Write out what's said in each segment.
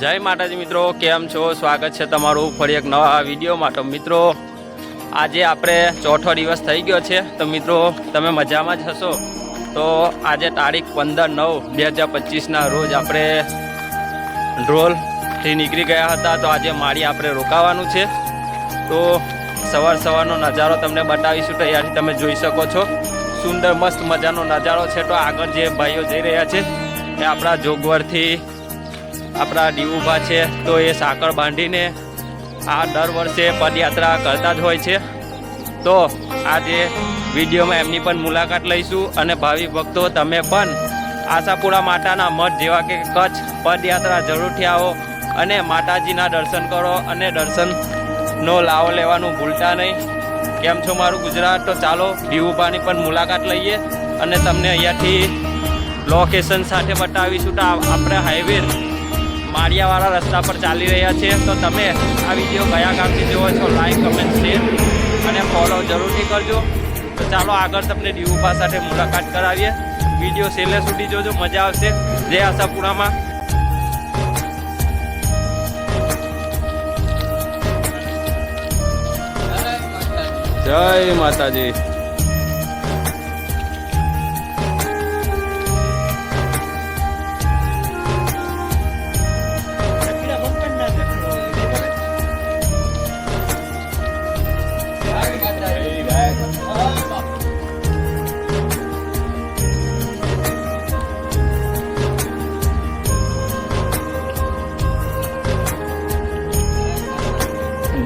જય માતાજી મિત્રો, કેમ છો? સ્વાગત છે તમારું ફરી એક નવા વિડીયોમાં. તો મિત્રો, આજે આપણે ચોથો દિવસ થઈ ગયો છે. તો મિત્રો, તમે મજામાં જ હશો? તો આજે તારીખ પંદર નવ બે હજાર પચીસના રોજ આપણે ડ્રોલથી નીકળી ગયા હતા. તો આજે માળી આપણે રોકાવાનું છે. તો સવાર સવારનો નજારો તમને બતાવીશું. તો અહીંયાથી તમે જોઈ શકો છો. સુંદર મસ્ત મજાનો નજારો છે. તો આગળ જે ભાઈઓ જઈ રહ્યા છે, એ આપણા જોગવરથી આપણા ડીવુભા છે, તો એ સાંકળ બાંધીને આ દર વર્ષે પદયાત્રા કરતા જ હોય છે. તો આજે વિડીયોમાં એમની પણ મુલાકાત લઈશું અને ભાવિ ભક્તો, તમે પણ આશાપુરા માતાના મઠ જેવા કે કચ્છ પદયાત્રા જરૂરથી આવો અને માતાજીના દર્શન કરો અને દર્શનનો લાવો લેવાનું ભૂલતા નહીં. કેમ છો મારું ગુજરાત? તો ચાલો દીવુભાની પણ મુલાકાત લઈએ અને તમને અહીંયાથી લોકેશન સાથે બતાવીશું તો આપણે હાઈવે માળિયાવાળા રસ્તા પર ચાલી રહ્યા છે તો તમે આ વીડિયો કયા ગામથી જોવો છો લાઈક કમેન્ટ શેર અને ફોલો જરૂરથી કરજો. તો ચાલો આગળ તમને ડીવુભા સાથે મુલાકાત કરાવીએ. વીડિયો છેલ્લે સુધી જોજો, મજા આવશે. જય આશાપુરામાં જય માતાજી.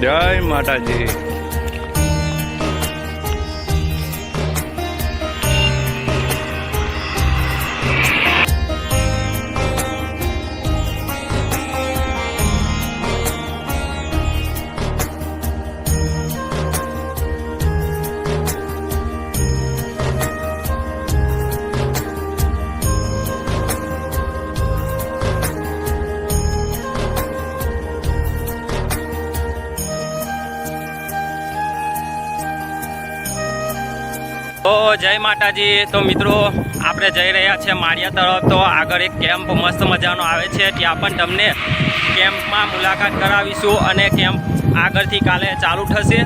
જય માતાજી. તો જય માતાજી. તો મિત્રો, આપણે જઈ રહ્યા છે માળિયા તરફ તો આગળ એક કેમ્પ મસ્ત મજાનો આવે છે. ત્યાં પણ તમને કેમ્પમાં મુલાકાત કરાવીશું અને કેમ્પ આગળથી કાલે ચાલુ થશે.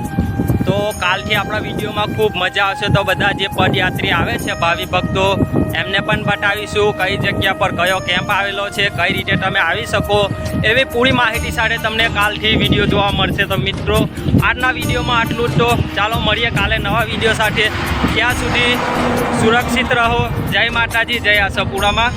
તો કાલથી આપણા વિડીયોમાં ખૂબ મજા આવશે. તો બધા જે પદયાત્રી આવે છે, ભાવિ ભક્તો, એમને પણ બતાવીશું કઈ જગ્યા પર કયો કેમ્પ આવેલો છે, કઈ રીતે તમે આવી શકો. એવી પૂરી માહિતી સાથે તમને કાલથી વીડિયો જોવા મળશે. તો મિત્રો, આજના વિડીયોમાં આટલું જ તો. ચાલો, મળીએ કાલે નવા વીડિયો સાથે. ત્યાં સુધી સુરક્ષિત રહો. જય માતાજી, જય આશાપુરામાં